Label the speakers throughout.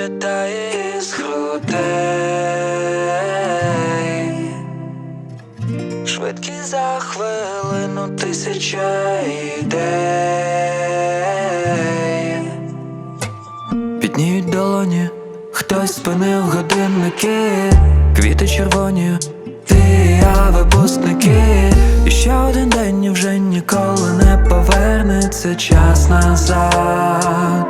Speaker 1: вилітає з грудей Швидкість за хвилину тисяча ідей Підніють долоні, хтось спинив годинники, квіти червоні, ти я випускники. І ще один день вже ніколи не повернеться час назад.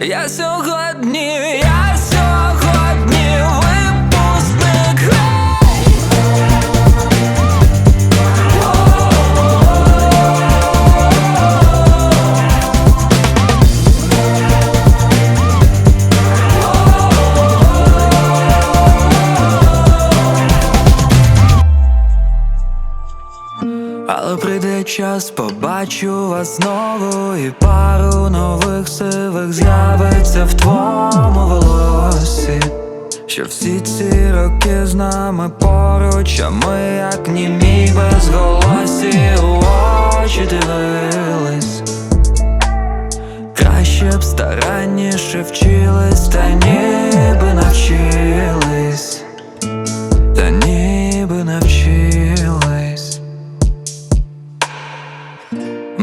Speaker 1: Я сьогодні, я Але прийде час, побачу вас знову, і пару нових сивих з'явиться в твоєму волосі. Що всі ці роки з нами поруч, а ми як німі безголосі у очі дивились. Краще б старанніше вчились, та ніби навчились,